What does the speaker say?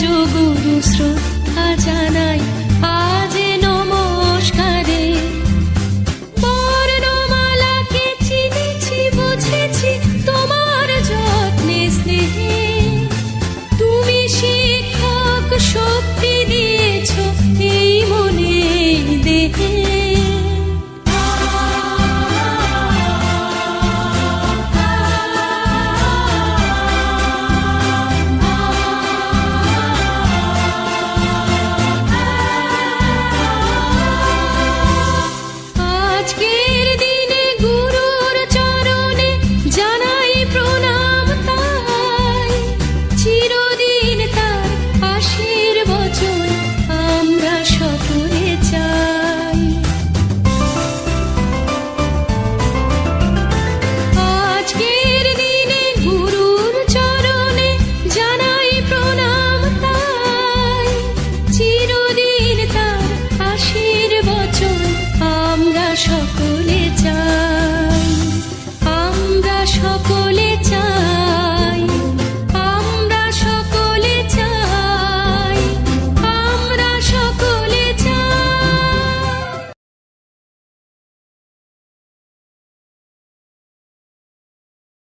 ধরে শ্রদ্ধা জানাই।